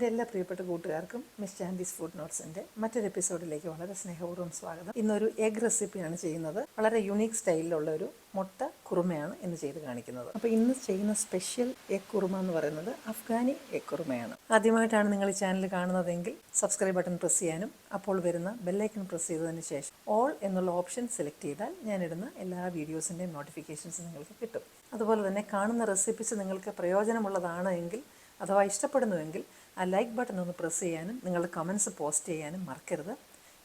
എന്റെ എല്ലാ പ്രിയപ്പെട്ട കൂട്ടുകാർക്കും മിസ് ചാൻഡീസ് ഫുഡ് നോട്ട്സിന്റെ മറ്റൊരു എപ്പിസോഡിലേക്ക് വളരെ സ്നേഹപൂർവം സ്വാഗതം. ഇന്നൊരു എഗ് റെസിപ്പിയാണ് ചെയ്യുന്നത്. വളരെ യുണീക്ക് സ്റ്റൈലിലുള്ള ഒരു മുട്ട കുറുമയാണ് ഇന്ന് ചെയ്ത് കാണിക്കുന്നത്. അപ്പോൾ ഇന്ന് ചെയ്യുന്ന സ്പെഷ്യൽ എഗ് കുറുമ എന്ന് പറയുന്നത് അഫ്ഗാനി എഗ് കുറുമയാണ്. ആദ്യമായിട്ടാണ് നിങ്ങൾ ഈ ചാനൽ കാണുന്നതെങ്കിൽ സബ്സ്ക്രൈബ് ബട്ടൺ പ്രസ് ചെയ്യാനും അപ്പോൾ വരുന്ന ബെല്ലൈക്കൺ പ്രസ് ചെയ്തതിന് ശേഷം ഓൾ എന്നുള്ള ഓപ്ഷൻ സെലക്ട് ചെയ്താൽ ഞാനിടുന്ന എല്ലാ വീഡിയോസിന്റെയും നോട്ടിഫിക്കേഷൻസ് നിങ്ങൾക്ക് കിട്ടും. അതുപോലെ തന്നെ കാണുന്ന റെസിപ്പീസ് നിങ്ങൾക്ക് പ്രയോജനമുള്ളതാണ് എങ്കിൽ അഥവാ ഇഷ്ടപ്പെടുന്നുവെങ്കിൽ ആ ലൈക്ക് ബട്ടൺ ഒന്ന് പ്രസ് ചെയ്യാനും നിങ്ങളുടെ കമൻസ് പോസ്റ്റ് ചെയ്യാനും മറക്കരുത്.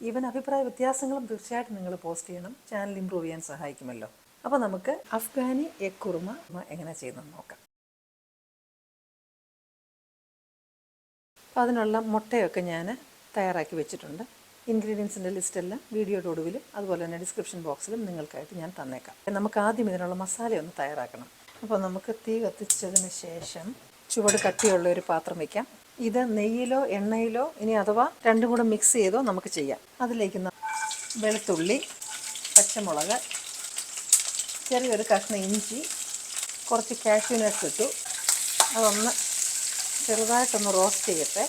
ഈവൻ അഭിപ്രായ വ്യത്യാസങ്ങളും തീർച്ചയായിട്ടും നിങ്ങൾ പോസ്റ്റ് ചെയ്യണം. ചാനൽ ഇമ്പ്രൂവ് ചെയ്യാൻ സഹായിക്കുമല്ലോ. അപ്പോൾ നമുക്ക് അഫ്ഗാനി എഗ് കുറുമ എങ്ങനെ ചെയ്യുന്നത് നോക്കാം. അപ്പോൾ അതിനുള്ള മുട്ടയൊക്കെ ഞാൻ തയ്യാറാക്കി വെച്ചിട്ടുണ്ട്. ഇൻഗ്രീഡിയൻസിന്റെ ലിസ്റ്റെല്ലാം വീഡിയോയുടെ ഒടുവിലും അതുപോലെ തന്നെ ഡിസ്ക്രിപ്ഷൻ ബോക്സിലും നിങ്ങൾക്കായിട്ട് ഞാൻ തന്നേക്കാം. നമുക്ക് ആദ്യം ഇതിനുള്ള മസാല ഒന്ന് തയ്യാറാക്കണം. അപ്പോൾ നമുക്ക് തീ കത്തിച്ചതിന് ശേഷം ചുവട് കട്ടിയുള്ള ഒരു പാത്രം വെക്കാം. ഇത് നെയ്യിലോ എണ്ണയിലോ ഇനി അഥവാ രണ്ടും കൂടെ മിക്സ് ചെയ്തോ നമുക്ക് ചെയ്യാം. അതിലേക്ക് വെളുത്തുള്ളി പച്ചമുളക് ചെറിയൊരു കഷ്ണം ഇഞ്ചി കുറച്ച് കാഷ്യൂ നട്ട്സ് ഇട്ടു. അതൊന്ന് ചെറുതായിട്ടൊന്ന് റോസ്റ്റ് ചെയ്യട്ടെ.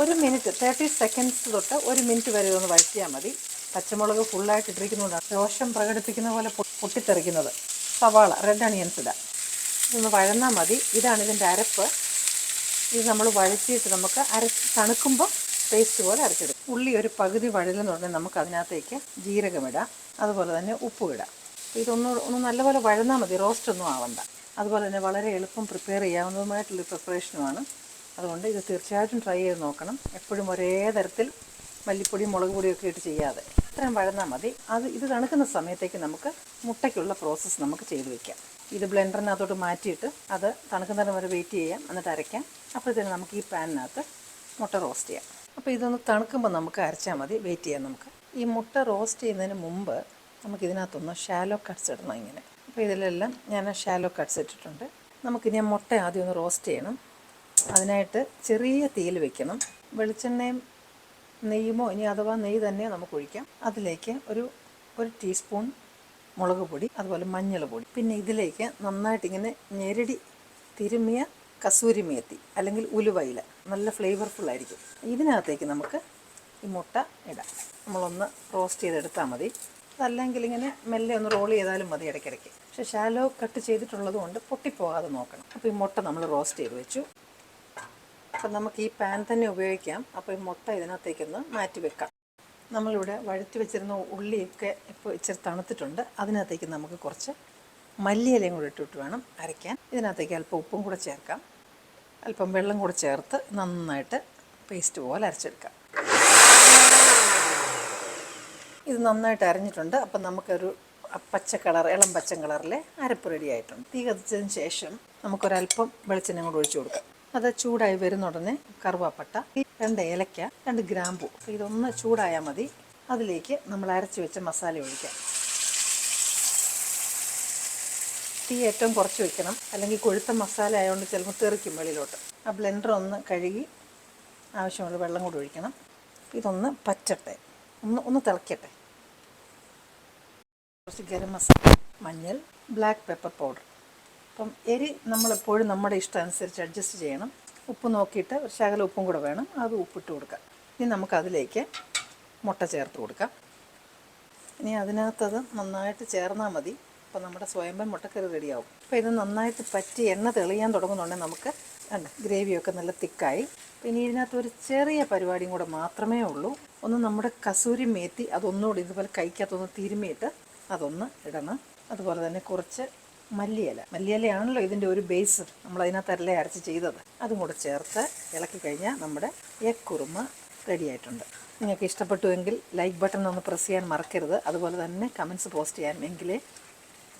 ഒരു മിനിറ്റ് തേർട്ടി സെക്കൻഡ്സ് തൊട്ട് ഒരു മിനിറ്റ് വരെ ഒന്ന് വഴറ്റിയാൽ മതി. പച്ചമുളക് ഫുള്ളായിട്ട് ഇട്ടിരിക്കുന്നതുകൊണ്ടാണ് രോഷം പ്രകടിപ്പിക്കുന്ന പോലെ പൊട്ടിത്തെറിക്കുന്നത്. സവാള റെഡ് അണിയൻസ് ഇടാം. ഇതൊന്ന് വഴന്നാൽ മതി. ഇതാണ് ഇതിന്റെ അരപ്പ്. ഇത് നമ്മൾ വഴറ്റിയിട്ട് നമുക്ക് അര തണുക്കുമ്പോൾ പേസ്റ്റ് പോലെ അരച്ചെടുക്കും. ഉള്ളി ഒരു പകുതി വഴലെന്ന് പറഞ്ഞാൽ നമുക്ക് അതിനകത്തേക്ക് ജീരകമിടാം അതുപോലെ തന്നെ ഉപ്പും ഇടാം. ഇതൊന്ന് ഒന്ന് നല്ലപോലെ വഴന്നാൽ മതി. റോസ്റ്റ് ഒന്നും ആവണ്ട. അതുപോലെ തന്നെ വളരെ എളുപ്പം പ്രിപ്പയർ ചെയ്യാവുന്നതുമായിട്ടുള്ള പ്രിപ്പറേഷനുമാണ് അതുകൊണ്ട് ഇത് തീർച്ചയായിട്ടും ട്രൈ ചെയ്ത് നോക്കണം. എപ്പോഴും ഒരേ തരത്തിൽ മല്ലിപ്പൊടി മുളക് പൊടിയൊക്കെ ഇട്ട് ചെയ്യാതെ. ഇത്രയും വഴന്നാൽ മതി. അത് ഇത് തണുക്കുന്ന സമയത്തേക്ക് നമുക്ക് മുട്ടയ്ക്കുള്ള പ്രോസസ്സ് നമുക്ക് ചെയ്ത് വയ്ക്കാം ഇത് ബ്ലെൻഡറിനകത്തോട്ട് മാറ്റിയിട്ട് അത് തണുക്കുന്നതിന് വരെ വെയിറ്റ് ചെയ്യാം. എന്നിട്ട് അരയ്ക്കാം. അപ്പോഴത്തേന് നമുക്ക് ഈ പാനിനകത്ത് മുട്ട റോസ്റ്റ് ചെയ്യാം. അപ്പോൾ ഇതൊന്ന് തണുക്കുമ്പോൾ നമുക്ക് അരച്ചാൽ മതി. വെയിറ്റ് ചെയ്യാം നമുക്ക്. ഈ മുട്ട റോസ്റ്റ് ചെയ്യുന്നതിന് മുമ്പ് നമുക്ക് ഇതിനകത്തൊന്ന് ഷാലോ കട്ട്സ് ഇടണം ഇങ്ങനെ. അപ്പോൾ ഇതിലെല്ലാം ഞാൻ ഷാലോ കട്ട്സ് ഇട്ടിട്ടുണ്ട്. നമുക്ക് ഞാൻ മുട്ട ആദ്യം ഒന്ന് റോസ്റ്റ് ചെയ്യണം. അതിനായിട്ട് ചെറിയ തീയിൽ വെക്കണം. വെളിച്ചെണ്ണയും നെയ്യുമോ ഇനി അഥവാ നെയ്യ് തന്നെ നമുക്ക് ഒഴിക്കാം. അതിലേക്ക് ഒരു ഒരു ടീസ്പൂൺ മുളക് പൊടി അതുപോലെ മഞ്ഞൾ പൊടി. പിന്നെ ഇതിലേക്ക് നന്നായിട്ട് ഇങ്ങനെ ഞെരടി തിരുമിയ കസൂരി മേത്തി അല്ലെങ്കിൽ ഉലുവയില. നല്ല ഫ്ലേവർഫുൾ ആയിരിക്കും. ഇതിനകത്തേക്ക് നമുക്ക് ഈ മുട്ട ഇടാം. നമ്മളൊന്ന് റോസ്റ്റ് ചെയ്തെടുത്താൽ മതി. അതല്ലെങ്കിൽ ഇങ്ങനെ മെല്ലെ ഒന്ന് റോൾ ചെയ്താലും മതി ഇടയ്ക്കിടയ്ക്ക്. പക്ഷേ ഷാലോ കട്ട് ചെയ്തിട്ടുള്ളത് കൊണ്ട് പൊട്ടിപ്പോകാതെ നോക്കണം. അപ്പോൾ ഈ മുട്ട നമ്മൾ റോസ്റ്റ് ചെയ്ത് വെച്ചു. അപ്പം നമുക്ക് ഈ പാൻ തന്നെ ഉപയോഗിക്കാം. അപ്പോൾ ഈ മുട്ട ഇതിനകത്തേക്കൊന്ന് മാറ്റി വെക്കാം. നമ്മളിവിടെ വഴറ്റി വെച്ചിരുന്ന ഉള്ളിയൊക്കെ ഇപ്പോൾ ഇച്ചിരി തണുത്തിട്ടുണ്ട്. അതിനകത്തേക്ക് നമുക്ക് കുറച്ച് മല്ലിയിലയും കൂടെ ഇട്ടിട്ട് വേണം അരയ്ക്കാൻ. ഇതിനകത്തേക്ക് അല്പം ഉപ്പും കൂടെ ചേർക്കാം. അല്പം വെള്ളം കൂടി ചേർത്ത് നന്നായിട്ട് പേസ്റ്റ് പോലെ അരച്ചെടുക്കാം. ഇത് നന്നായിട്ട് അരഞ്ഞിട്ടുണ്ട്. അപ്പം നമുക്കൊരു പച്ച കളർ ഇളം പച്ച കളറിലെ അരപ്പ് റെഡി ആയിട്ടുണ്ട്. തീ കത്തിച്ചതിന് ശേഷം നമുക്കൊരല്പം വെളിച്ചെണ്ണ കൂടെ ഒഴിച്ചു കൊടുക്കാം. അത് ചൂടായി വരുന്ന ഉടനെ കറുവാപ്പട്ട രണ്ട് ഏലക്ക രണ്ട് ഗ്രാമ്പു. ഇതൊന്ന് ചൂടായാൽ മതി. അതിലേക്ക് നമ്മൾ അരച്ച് വെച്ച മസാല ഒഴിക്കാം. തീ ഏറ്റവും കുറച്ച് വെക്കണം. അല്ലെങ്കിൽ കൊഴുത്ത മസാല ആയതുകൊണ്ട് ചിലപ്പോൾ തെറിക്കും വെളിയിലോട്ട്. ആ ബ്ലെൻഡർ ഒന്ന് കഴുകി ആവശ്യമുള്ള വെള്ളം കൂടി ഒഴിക്കണം. ഇതൊന്ന് പറ്റട്ടെ. ഒന്ന് ഒന്ന് തിളക്കട്ടെ. കുറച്ച് ഗരം മസാല മഞ്ഞൾ ബ്ലാക്ക് പെപ്പർ പൗഡർ അപ്പം എരി നമ്മളെപ്പോഴും നമ്മുടെ ഇഷ്ടം അനുസരിച്ച് അഡ്ജസ്റ്റ് ചെയ്യണം. ഉപ്പ് നോക്കിയിട്ട് ഒരു ശകലം ഉപ്പും കൂടെ വേണം. അത് ഉപ്പിട്ട് കൊടുക്കാം ഇനി നമുക്കതിലേക്ക് മുട്ട ചേർത്ത് കൊടുക്കാം. ഇനി അതിനകത്തത് നന്നായിട്ട് ചേർന്നാൽ മതി. അപ്പോൾ നമ്മുടെ സ്വയംഭം മുട്ടക്കറി റെഡിയാവും. അപ്പോൾ ഇത് നന്നായിട്ട് പറ്റി എണ്ണ തെളിയാൻ തുടങ്ങുന്നുണ്ടെങ്കിൽ നമുക്ക് ഗ്രേവിയൊക്കെ നല്ല തിക്കായി. പിന്നെ ഇതിനകത്ത് ഒരു ചെറിയ പരിപാടിയും കൂടെ മാത്രമേ ഉള്ളൂ. ഒന്ന് നമ്മുടെ കസൂരി മേത്തി അതൊന്നുകൂടി ഇതുപോലെ കൈക്കകത്തൊന്ന് തിരുമിയിട്ട് അതൊന്ന് ഇടണം. അതുപോലെ തന്നെ കുറച്ച് മല്ലിയില. മല്ലിയിലയാണല്ലോ ഇതിന്റെ ഒരു ബേസ് നമ്മൾ അതിനകത്തല്ലേ അരച്ച് ചെയ്തത്. അതും കൂടെ ചേർത്ത് ഇളക്കി കഴിഞ്ഞാൽ നമ്മുടെ എക്കുറുമ റെഡിയായിട്ടുണ്ട് നിങ്ങൾക്ക് ഇഷ്ടപ്പെട്ടുവെങ്കിൽ ലൈക്ക് ബട്ടൺ ഒന്ന് പ്രസ് ചെയ്യാൻ മറക്കരുത്. അതുപോലെ തന്നെ കമൻസ് പോസ്റ്റ് ചെയ്യാൻ എങ്കിലേ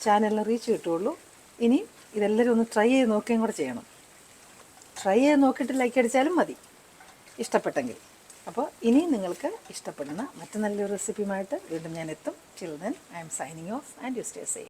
ചാനലിന് റീച്ച് കിട്ടുള്ളൂ ഇനി ഇതെല്ലാവരും ഒന്ന് ട്രൈ ചെയ്ത് നോക്കുകയും കൂടെ ചെയ്യണം. ട്രൈ ചെയ്ത് നോക്കിയിട്ട് ലൈക്ക് അടിച്ചാലും മതി. ഇഷ്ടപ്പെട്ടെങ്കിൽ. അപ്പോൾ ഇനി നിങ്ങൾക്ക് ഇഷ്ടപ്പെടുന്ന മറ്റു നല്ലൊരു റെസിപ്പിയുമായിട്ട് വീണ്ടും ഞാൻ എത്തും. Chill then I'm signing off and you stay safe